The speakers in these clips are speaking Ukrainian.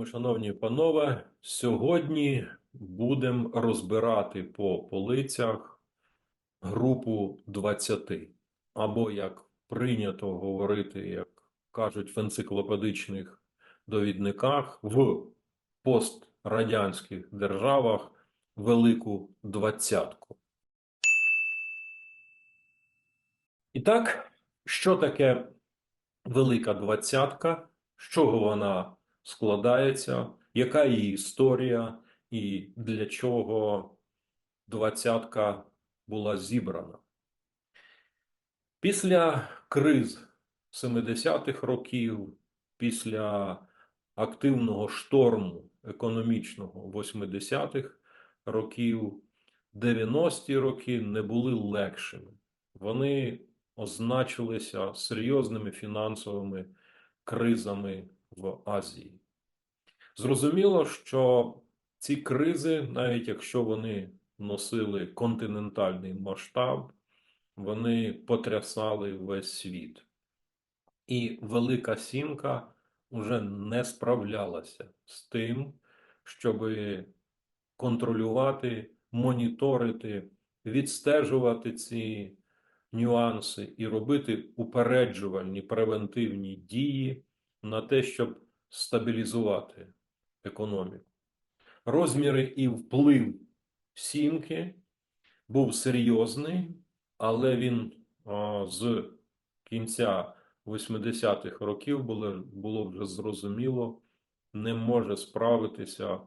Вітаємо, шановні панове. Сьогодні будемо розбирати по полицях групу 20, або як прийнято говорити, як кажуть в енциклопедичних довідниках, в пострадянських державах Велику двадцятку. І так, що таке Велика двадцятка? З чого вона складається, яка її історія і для чого двадцятка була зібрана. Після криз 70-х років, після активного шторму економічного 80-х років, 90-ті роки не були легшими. Вони означилися серйозними фінансовими кризами в Азії. Зрозуміло, що ці кризи, навіть якщо вони носили континентальний масштаб, вони потрясали весь світ. І Велика Сімка вже не справлялася з тим, щоб контролювати, моніторити, відстежувати ці нюанси і робити упереджувальні превентивні дії на те, щоб стабілізувати економіку. Розміри і вплив сімки був серйозний, але він а, з кінця 80-х років було, було вже зрозуміло, не може справитися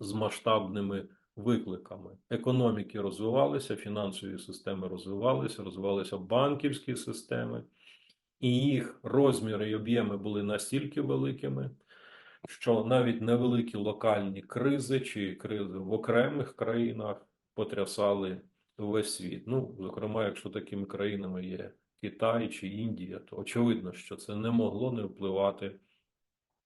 з масштабними викликами. Економіки розвивалися, фінансові системи розвивалися, розвивалися банківські системи, і їх розміри і об'єми були настільки великими, що навіть невеликі локальні кризи чи кризи в окремих країнах потрясали весь світ. Ну, зокрема, якщо такими країнами є Китай чи Індія, то очевидно, що це не могло не впливати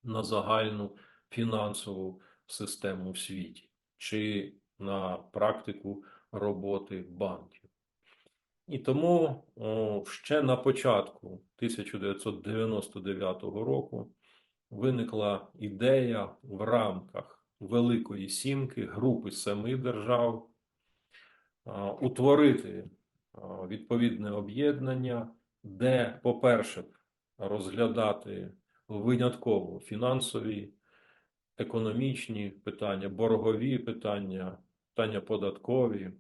на загальну фінансову систему в світі чи на практику роботи банків. І тому ще на початку 1999 року виникла ідея в рамках Великої Сімки, групи семи держав, утворити відповідне об'єднання, де, по-перше, розглядати винятково фінансові, економічні питання, боргові питання, питання податкові.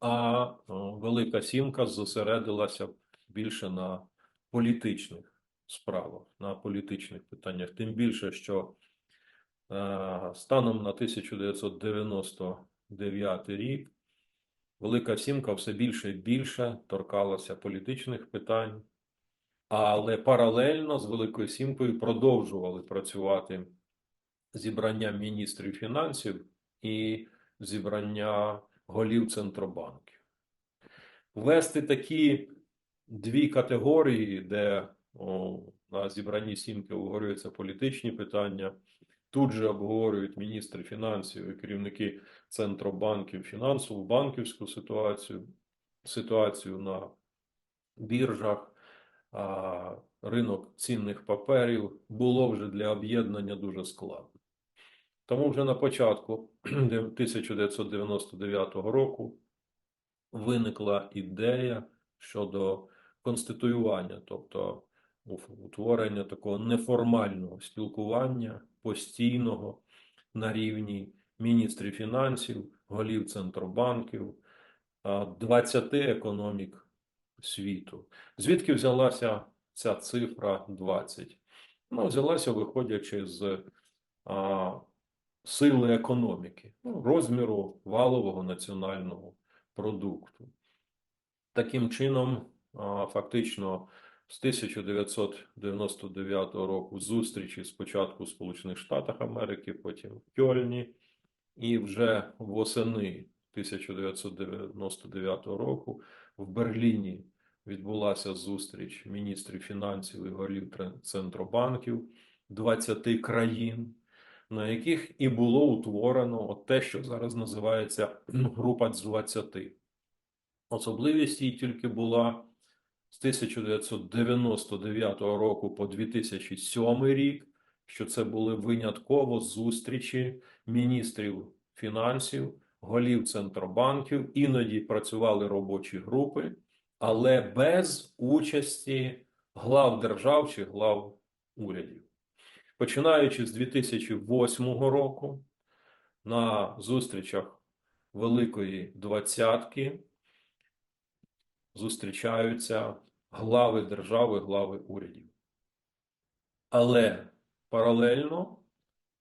А Велика Сімка зосередилася більше на політичних справах, на політичних питаннях. Тим більше, що е, станом на 1999 рік Велика Сімка все більше і більше торкалася політичних питань, але паралельно з Великою Сімкою продовжували працювати зібрання міністрів фінансів і зібрання голів центробанків. Ввести такі дві категорії, де на зібранні сімки обговорюються політичні питання, тут же обговорюють міністри фінансів і керівники центробанків фінансову, банківську ситуацію, ситуацію на біржах, ринок цінних паперів було вже для об'єднання дуже складно. Тому вже на початку 1999 року виникла ідея щодо конституювання, тобто утворення такого неформального спілкування постійного на рівні міністрів фінансів, голів центробанків, 20 економік світу. Звідки взялася ця цифра 20? Ну, взялася виходячи з а, сили економіки, ну, розміру валового національного продукту. Таким чином, а, фактично, з 1999 року зустрічі спочатку в Сполучених Штатах Америки, потім в Кьольні, і вже восени 1999 року в Берліні відбулася зустріч міністрів фінансів і голів центробанків 20 країн, на яких і було утворено от те, що зараз називається ну, група з 20. Особливість її тільки була з 1999 року по 2007 рік, що це були винятково зустрічі міністрів фінансів, голів центробанків, іноді працювали робочі групи, але без участі глав держав чи глав урядів. Починаючи з 2008 року, на зустрічах Великої Двадцятки зустрічаються глави держави, глави урядів. Але паралельно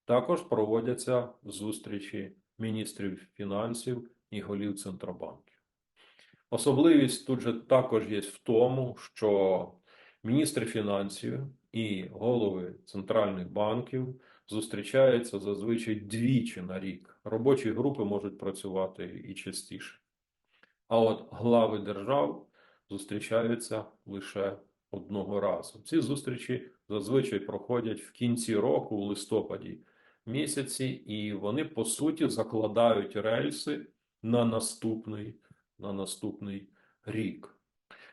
також проводяться зустрічі міністрів фінансів і голів центробанків. Особливість тут же також є в тому, що міністри фінансів і голови центральних банків зустрічаються зазвичай двічі на рік. Робочі групи можуть працювати і частіше. А от глави держав зустрічаються лише одного разу. Ці зустрічі зазвичай проходять в кінці року, у листопаді місяці, і вони по суті закладають рельси на наступний, на наступний рік.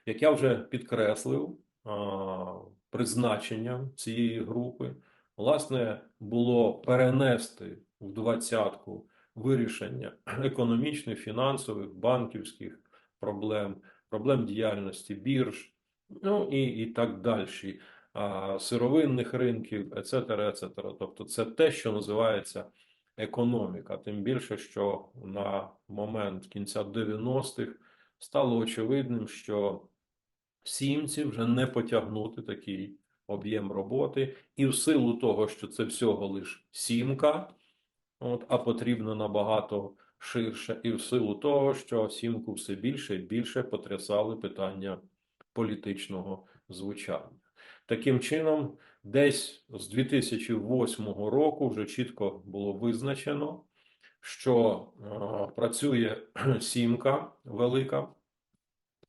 Як я вже підкреслив, а, призначенням цієї групи власне було перенести в двадцятку вирішення економічних, фінансових, банківських проблем, проблем діяльності бірж, ну і, і так далі, а, сировинних ринків, ецетера, ецетера. Тобто, це те, що називається економіка. Тим більше, що на момент кінця 90-х стало очевидним, що сімці вже не потягнути такий об'єм роботи, і в силу того, що це всього лиш сімка, от, а потрібно набагато ширше, і в силу того, що сімку все більше і більше потрясали питання політичного звучання. Таким чином, десь з 2008 року вже чітко було визначено, що е, працює сімка велика,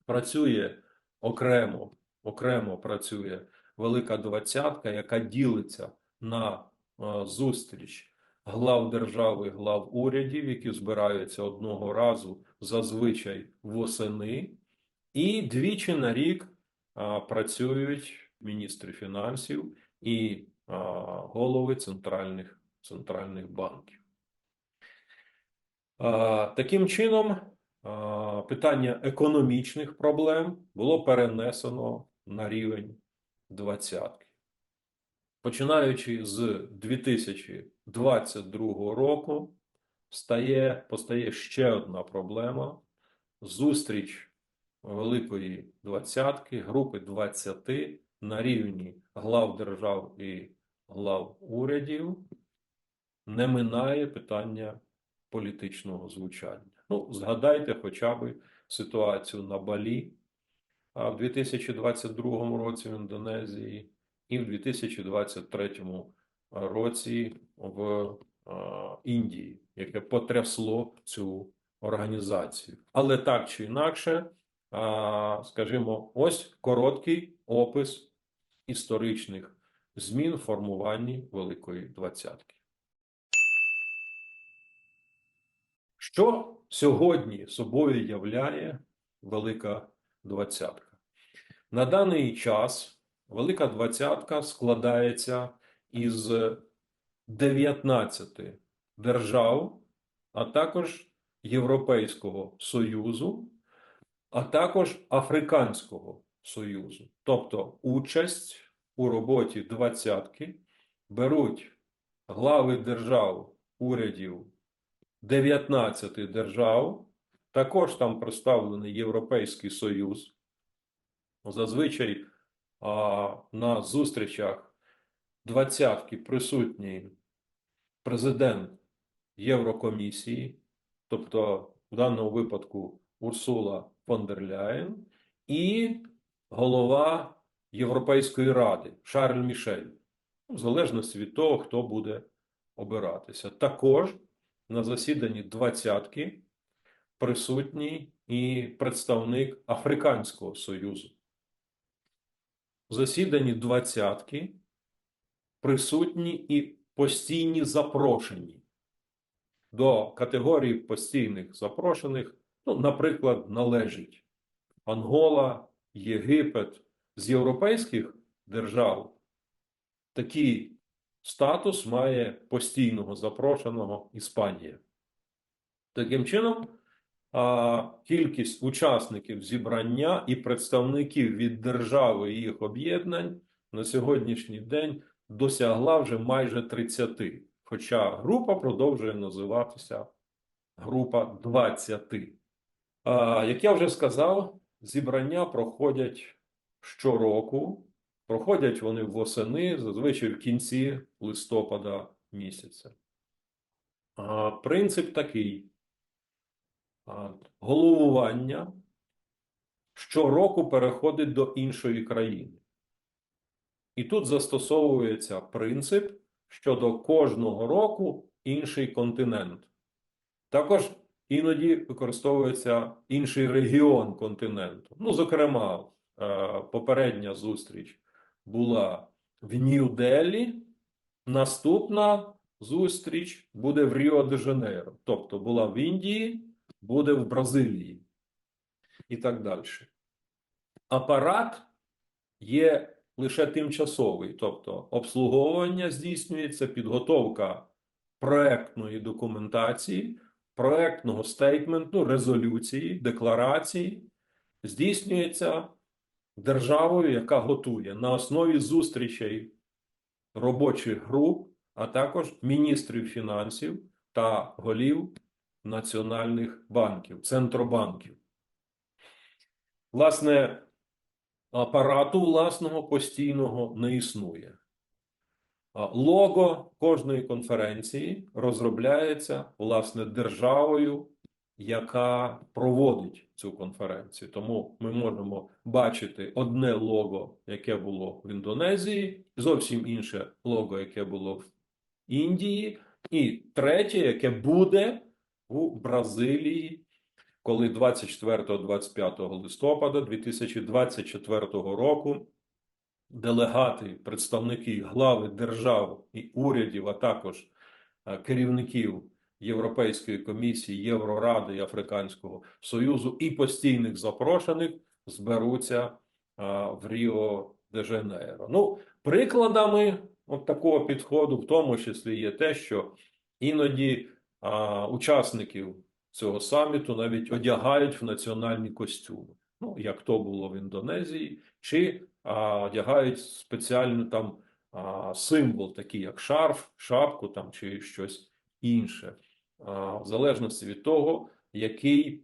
працює окремо, окремо працює велика двадцятка, яка ділиться на е, зустріч глав держави, глав урядів, які збираються одного разу зазвичай восени, і двічі на рік а, працюють міністри фінансів і а, голови центральних, центральних банків. А, Таким чином, а, питання економічних проблем було перенесено на рівень двадцятки. Починаючи з 2022 року, стає, постає ще одна проблема. Зустріч Великої Двадцятки, групи 20 на рівні глав держав і глав урядів не минає питання політичного звучання. Ну, згадайте хоча б ситуацію на Балі а в 2022 році в Індонезії і в 2023 році в Індії, яке потрясло цю організацію. Але так чи інакше, скажімо, ось короткий опис історичних змін в формуванні Великої Двадцятки. Що сьогодні собою являє Велика Двадцятка? На даний час Велика Двадцятка складається із 19 держав, а також Європейського Союзу, а також Африканського Союзу. Тобто участь у роботі двадцятки беруть глави держав, урядів 19 держав, також там представлений Європейський Союз. Зазвичай на зустрічах двадцятки присутній президент Єврокомісії, тобто в даному випадку Урсула фон дер Ляєн, і голова Європейської ради Шарль Мішель, в залежності від того, хто буде обиратися. Також на засіданні двадцятки присутній і представник Африканського Союзу. В засіданні двадцятки присутні і постійні запрошені. До категорії постійних запрошених, ну, наприклад, належить Ангола, Єгипет з європейських держав. Такі статус має постійного запрошеного Іспанія. Таким чином, кількість учасників зібрання і представників від держави і їх об'єднань на сьогоднішній день досягла вже майже 30. Хоча група продовжує називатися група 20. А, як я вже сказав, зібрання проходять щороку. Проходять вони восени, зазвичай в кінці листопада місяця. Принцип такий. Головування щороку переходить до іншої країни. І тут застосовується принцип, що до кожного року інший континент. Також іноді використовується інший регіон континенту. Ну, зокрема, е, попередня зустріч була в Нью-Делі, наступна зустріч буде в Ріо-де-Жанейро. Тобто була в Індії, буде в Бразилії і так далі. Апарат є лише тимчасовий, тобто обслуговування здійснюється, підготовка проектної документації, проектного стейтменту, резолюції, декларації здійснюється державою, яка готує на основі зустрічей робочих груп, а також міністрів фінансів та голів національних банків, центробанків. Власне, апарату власного постійного не існує. Лого кожної конференції розробляється власне державою, яка проводить цю конференцію. Тому ми можемо бачити одне лого, яке було в Індонезії, зовсім інше лого, яке було в Індії, і третє, яке буде у Бразилії, коли 24-25 листопада 2024 року делегати, представники глави держав і урядів, а також е, керівників Європейської комісії, Євроради і Африканського Союзу і постійних запрошених зберуться е, в Ріо де Жанейро. Ну, прикладами от такого підходу, в тому числі, є те, що іноді а, учасників цього саміту навіть одягають в національні костюми. Ну, як то було в Індонезії, чи а, одягають спеціальну там а, символ, такий як шарф, шапку там чи щось інше, а, в залежності від того, який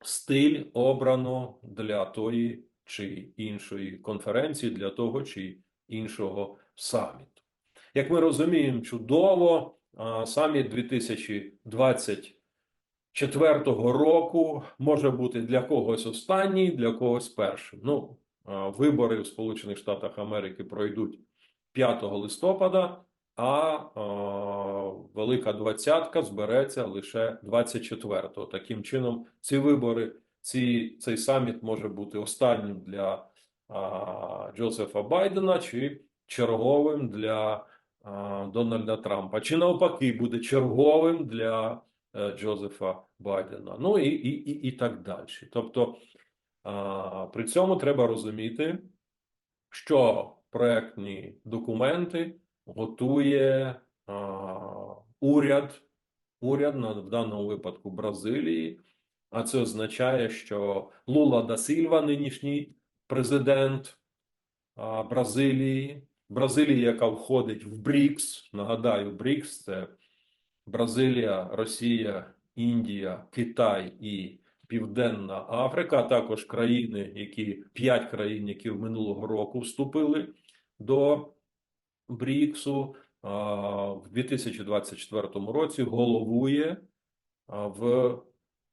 стиль обрано для тої чи іншої конференції, для того чи іншого саміту. Як ми розуміємо, чудово, саміт 2024 року може бути для когось останній, для когось першим. Ну, вибори в Сполучених Штатах Америки пройдуть 5 листопада, а, Велика Двадцятка збереться лише 24-го. Таким чином, ці вибори, ці, цей саміт може бути останнім для а, Джозефа Байдена чи черговим для Дональда Трампа, чи навпаки буде черговим для е, Джозефа Байдена. Ну і, і, і, і так далі. Тобто при цьому треба розуміти, що проектні документи готує уряд, уряд в даному випадку Бразилії. А це означає, що Лула да Сільва, нинішній президент а, Бразилії, яка входить в БРІКС. Нагадаю, БРІКС це Бразилія, Росія, Індія, Китай і Південна Африка, а також країни, які п'ять країн, які в минулого року вступили до БРІКСу. В 2024 році головує в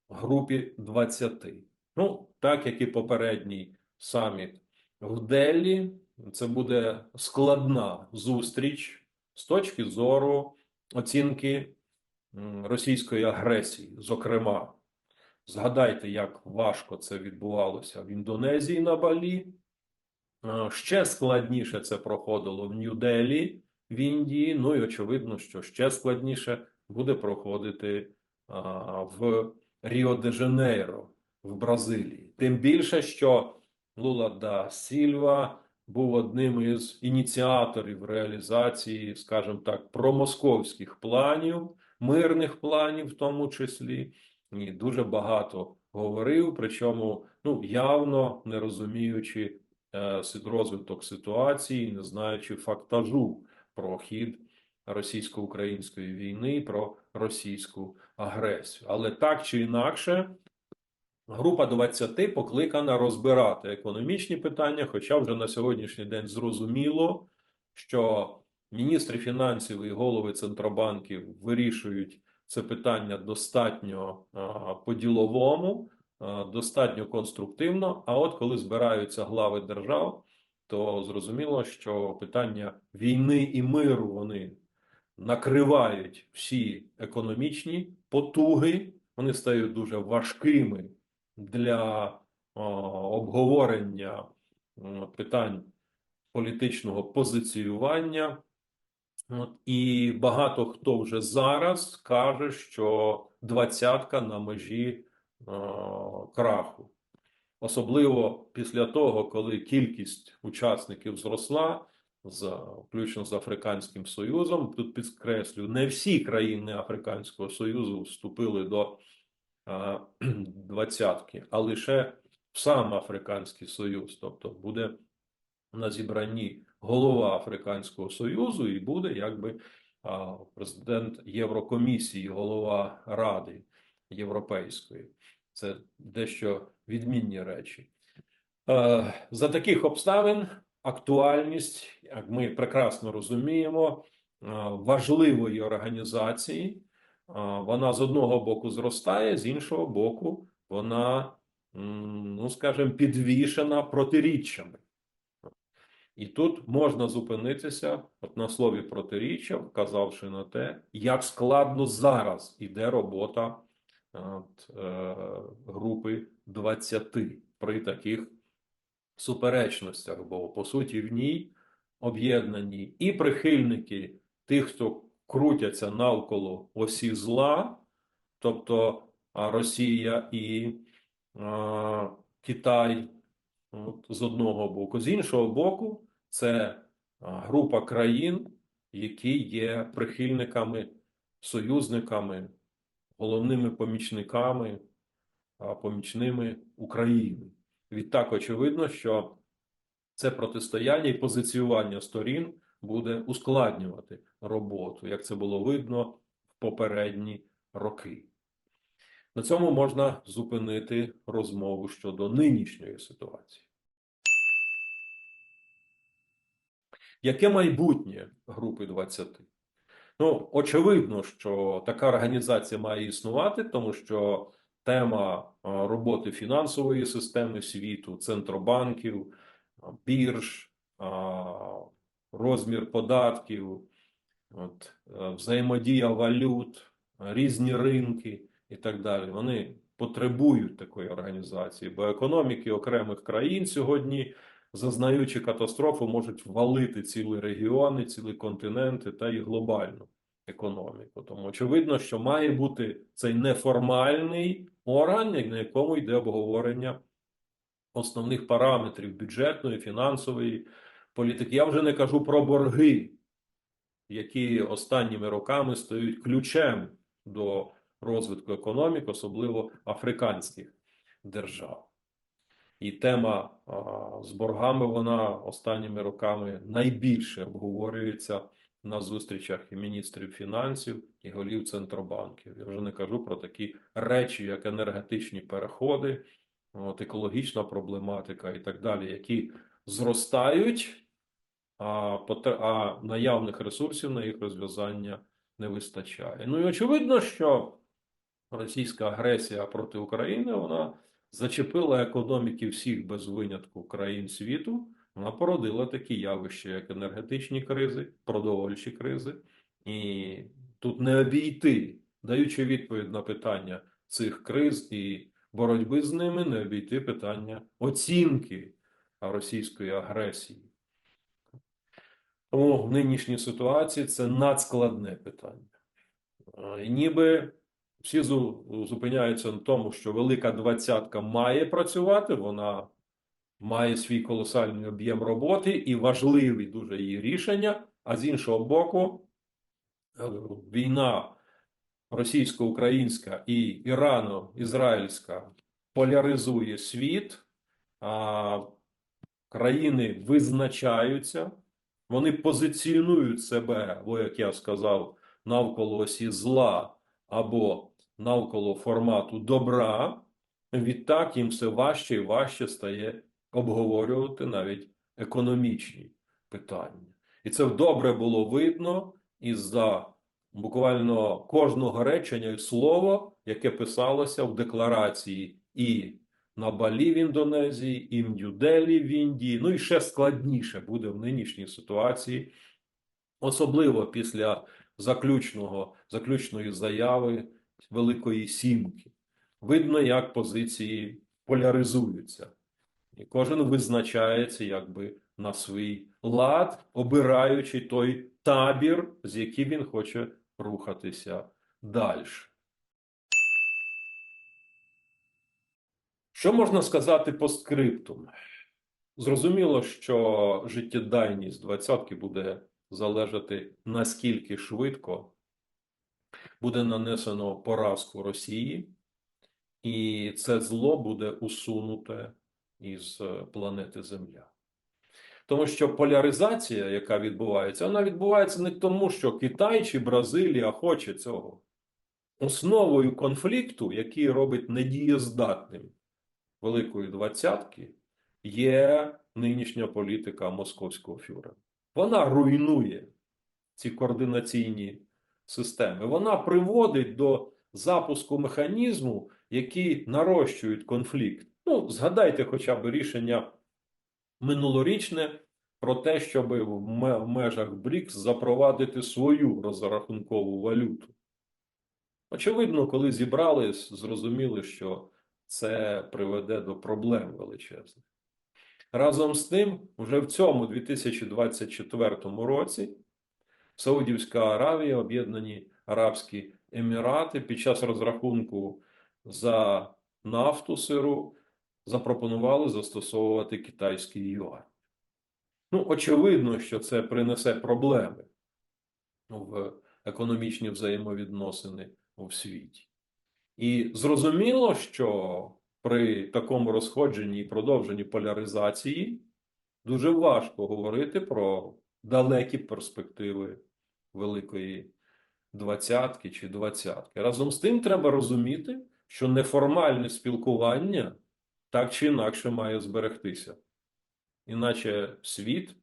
групі 20. Ну, так як і попередній саміт в Делі, це буде складна зустріч з точки зору оцінки російської агресії. Зокрема, згадайте, як важко це відбувалося в Індонезії на Балі. Ще складніше це проходило в Нью-Делі в Індії. Ну і очевидно, що ще складніше буде проходити в Ріо-де-Жанейро в Бразилії. Тим більше, що Лула да Сільва був одним із ініціаторів реалізації, скажімо так, промосковських планів, мирних планів, в тому числі, і дуже багато говорив, причому ну, явно не розуміючи е, розвиток ситуації, не знаючи фактажу про хід російсько-української війни, про російську агресію. Але так чи інакше, група 20 покликана розбирати економічні питання, хоча вже на сьогоднішній день зрозуміло, що міністри фінансів і голови центробанків вирішують це питання достатньо по-діловому, достатньо конструктивно. А от коли збираються глави держав, то зрозуміло, що питання війни і миру вони накривають всі економічні потуги, вони стають дуже важкими для обговорення питань політичного позиціювання. І багато хто вже зараз каже, що двадцятка на межі краху. Особливо після того, коли кількість учасників зросла, з, включно з Африканським Союзом. Тут підкреслю, не всі країни Африканського Союзу вступили до двадцятки, а лише сам Африканський Союз. Тобто буде на зібранні голова Африканського Союзу і буде якби президент Єврокомісії, голова Ради Європейської. Це дещо відмінні речі. За таких обставин актуальність, як ми прекрасно розуміємо, важливої організації, вона з одного боку зростає, з іншого боку, вона, ну скажімо, підвішена протиріччями. І тут можна зупинитися от на слові протиріччя, вказавши на те, як складно зараз іде робота от, е, групи 20 при таких суперечностях, бо по суті в ній об'єднані і прихильники тих, хто крутяться навколо осі зла, тобто Росія і а, Китай от, з одного боку, з іншого боку, це група країн, які є прихильниками, союзниками, головними помічниками, помічними України. Відтак очевидно, що це протистояння і позиціювання сторін буде ускладнювати роботу, як це було видно в попередні роки. На цьому можна зупинити розмову щодо нинішньої ситуації. Яке майбутнє групи 20? Ну, очевидно, що така організація має існувати, тому що тема роботи фінансової системи світу, центробанків, бірж, розмір податків, от, е, взаємодія валют, різні ринки і так далі. Вони потребують такої організації, бо економіки окремих країн сьогодні, зазнаючи катастрофу, можуть валити цілі регіони, цілі континенти та і глобальну економіку. Тому очевидно, що має бути цей неформальний орган, на якому йде обговорення основних параметрів бюджетної, фінансової політики. Я вже не кажу про борги, які останніми роками стають ключем до розвитку економік, особливо африканських держав. І тема а, з боргами вона останніми роками найбільше обговорюється на зустрічах і міністрів фінансів і голів центробанків. Я вже не кажу про такі речі, як енергетичні переходи, от, екологічна проблематика і так далі, які зростають, а, а наявних ресурсів на їх розв'язання не вистачає. Ну і очевидно, що російська агресія проти України вона зачепила економіки всіх без винятку країн світу. Вона породила такі явища, як енергетичні кризи, продовольчі кризи, і тут не обійти, даючи відповідь на питання цих криз і боротьби з ними, не обійти питання оцінки російської агресії. Тому в нинішній ситуації це надскладне питання. Ніби всі зупиняються на тому, що велика двадцятка має працювати, вона має свій колосальний об'єм роботи і важливі дуже її рішення. А з іншого боку, е, війна російсько-українська і ірано-ізраїльська поляризує світ, країни визначаються, вони позиціонують себе, бо, як я сказав, навколо осі зла або навколо формату добра. Відтак їм все важче і важче стає обговорювати навіть економічні питання. І це добре було видно із-за буквально кожного речення і слова, яке писалося в декларації і на Балі в Індонезії, і Нью-Делі в Індії. Ну і ще складніше буде в нинішній ситуації, особливо після заключного, заключної заяви Великої Сімки. Видно, як позиції поляризуються. І кожен визначається якби на свій лад, обираючи той табір, з яким він хоче рухатися далі. Що можна сказати по скриптум? Зрозуміло, що життєдайність двадцятки буде залежати наскільки швидко буде нанесено поразку Росії, і це зло буде усунуте із е, планети Земля. Тому що поляризація, яка відбувається, вона відбувається не тому, що Китай чи Бразилія хоче цього. Основою конфлікту, який робить недієздатним Великої Двадцятки, є нинішня політика московського фюрера. Вона руйнує ці координаційні системи. Вона приводить до запуску механізму, які нарощують конфлікт. Ну, згадайте хоча б рішення минулорічне про те, щоб в в межах БРІКС запровадити свою розрахункову валюту. Очевидно, коли зібрались, зрозуміли, що це приведе до проблем величезних. Разом з тим, вже в цьому 2024 році Саудівська Аравія, Об'єднані Арабські Емірати під час розрахунку за нафту сиру запропонували застосовувати китайський юань. Ну, очевидно, що це принесе проблеми в економічні взаємовідносини у світі. І зрозуміло, що при такому розходженні і продовженні поляризації дуже важко говорити про далекі перспективи великої двадцятки чи двадцятки. Разом з тим треба розуміти, що неформальне спілкування так чи інакше має зберегтися. Іначе світ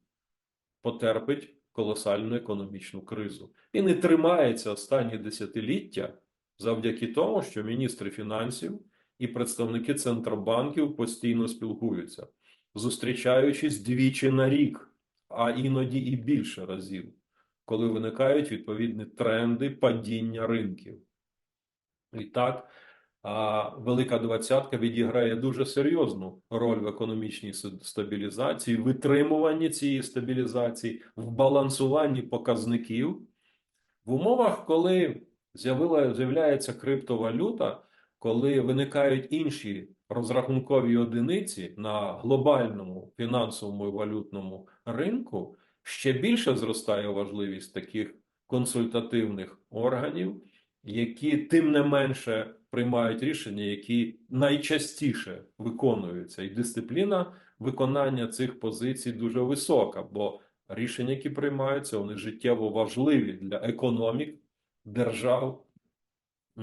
потерпить колосальну економічну кризу. І не тримається останні десятиліття завдяки тому, що міністри фінансів і представники центробанків постійно спілкуються, зустрічаючись двічі на рік, а іноді і більше разів, коли виникають відповідні тренди падіння ринків. І так, Велика Двадцятка відіграє дуже серйозну роль в економічній стабілізації, витримуванні цієї стабілізації, в балансуванні показників. В умовах, коли з'являється криптовалюта, коли виникають інші розрахункові одиниці на глобальному фінансовому і валютному ринку, ще більше зростає важливість таких консультативних органів, які тим не менше приймають рішення, які найчастіше виконуються. І дисципліна виконання цих позицій дуже висока, бо рішення, які приймаються, вони життєво важливі для економік, держав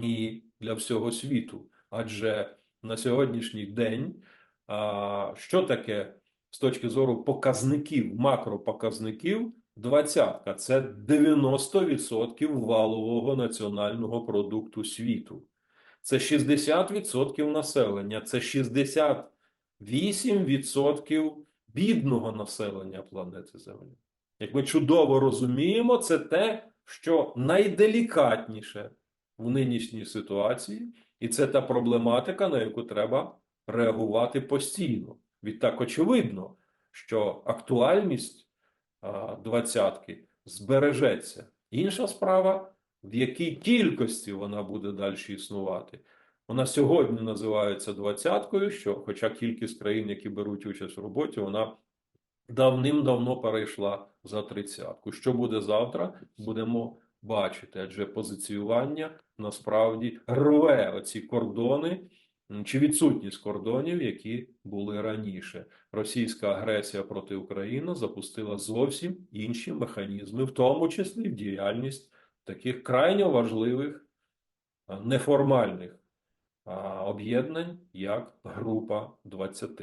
і для всього світу. Адже на сьогоднішній день а, що таке з точки зору показників, макропоказників, двадцятка це 90% валового національного продукту світу. Це 60% населення, це 68% бідного населення планети Земля. Як ми чудово розуміємо, це те, що найделікатніше в нинішній ситуації, і це та проблематика, на яку треба реагувати постійно. Відтак очевидно, що актуальність двадцятки збережеться. Інша справа, в якій кількості вона буде далі існувати. Вона сьогодні називається двадцяткою, що, хоча кількість країн, які беруть участь в роботі, вона давним-давно перейшла за тридцятку. Що буде завтра, будемо бачити, адже позиціювання насправді рве оці кордони чи відсутність кордонів, які були раніше. Російська агресія проти України запустила зовсім інші механізми, в тому числі в діяльність таких крайньо важливих неформальних об'єднань, як Група 20.